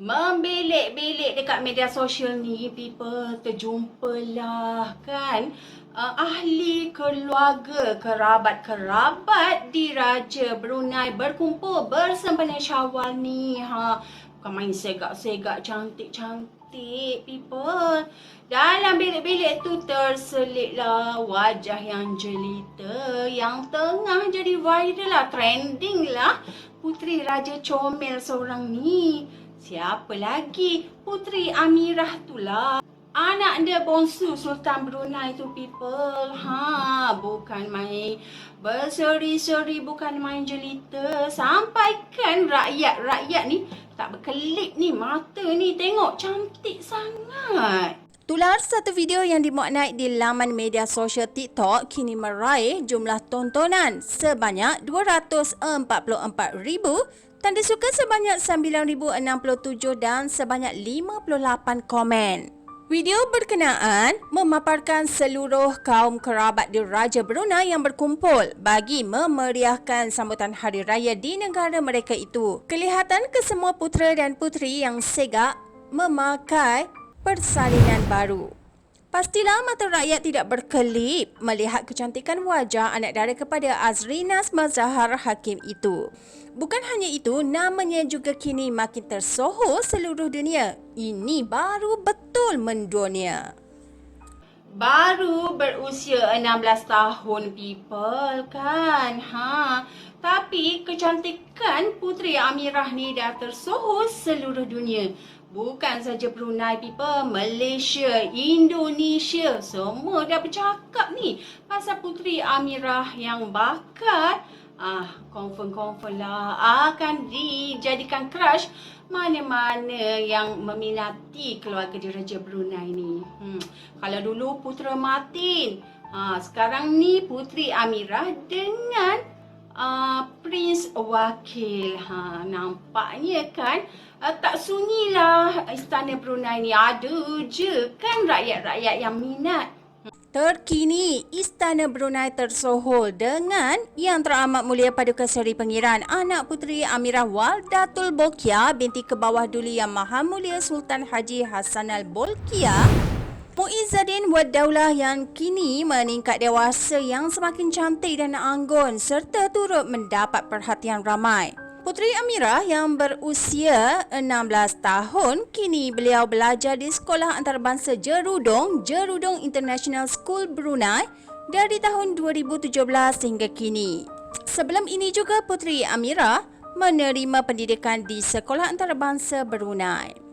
Membelik-belik dekat media sosial ni people terjumpalah kan? Uh, ahli keluarga kerabat-kerabat di Raja Brunei berkumpul bersempena Syawal ni. Ha bukan main segak-segak cantik-cantik people. Dalam bilik-bilik tu terselitlah wajah yang jelita yang tengah jadi viral lah trending lah. Puteri Raja Comel seorang ni Siapa lagi? Puteri Amirah tu lah. Anak dia bongsu Sultan Brunei tu people. Ha, bukan main berseri-seri, bukan main jelita. Sampaikan rakyat-rakyat ni tak berkelip ni mata ni. Tengok cantik sangat. Tular satu video yang dimuat naik di laman media sosial TikTok kini meraih jumlah tontonan sebanyak 244,000 Tanda suka sebanyak 9,067 dan sebanyak 58 komen. Video berkenaan memaparkan seluruh kaum kerabat di Raja Brunei yang berkumpul bagi memeriahkan sambutan Hari Raya di negara mereka itu. Kelihatan kesemua putera dan puteri yang segak memakai persalinan baru. Pastilah mata rakyat tidak berkelip melihat kecantikan wajah anak dara kepada Azrinas Mazahar Hakim itu. Bukan hanya itu, namanya juga kini makin tersohor seluruh dunia. Ini baru betul mendunia. Baru berusia 16 tahun people kan. Ha. Tapi kecantikan Puteri Amirah ni dah tersohor seluruh dunia. Bukan saja Brunei people, Malaysia, Indonesia, semua dah bercakap ni pasal Puteri Amirah yang bakat ah confirm-confirm lah akan dijadikan crush mana-mana yang meminati keluarga di Raja Brunei ni. Hmm. Kalau dulu Putera Martin, ah sekarang ni Puteri Amirah dengan uh, Prince Wakil. Ha, nampaknya kan uh, tak sunyilah istana Brunei ni. Ada je kan rakyat-rakyat yang minat. Terkini, Istana Brunei tersohor dengan yang teramat mulia Paduka Seri Pengiran anak puteri Amirah Waldatul Bolkiah binti ke bawah duli Yang Maha Mulia Sultan Haji Hassanal Bolkiah Muizzaddin Wad Daulah yang kini meningkat dewasa yang semakin cantik dan anggun serta turut mendapat perhatian ramai. Puteri Amirah yang berusia 16 tahun, kini beliau belajar di Sekolah Antarabangsa Jerudong, Jerudong International School Brunei dari tahun 2017 hingga kini. Sebelum ini juga Puteri Amirah menerima pendidikan di Sekolah Antarabangsa Brunei.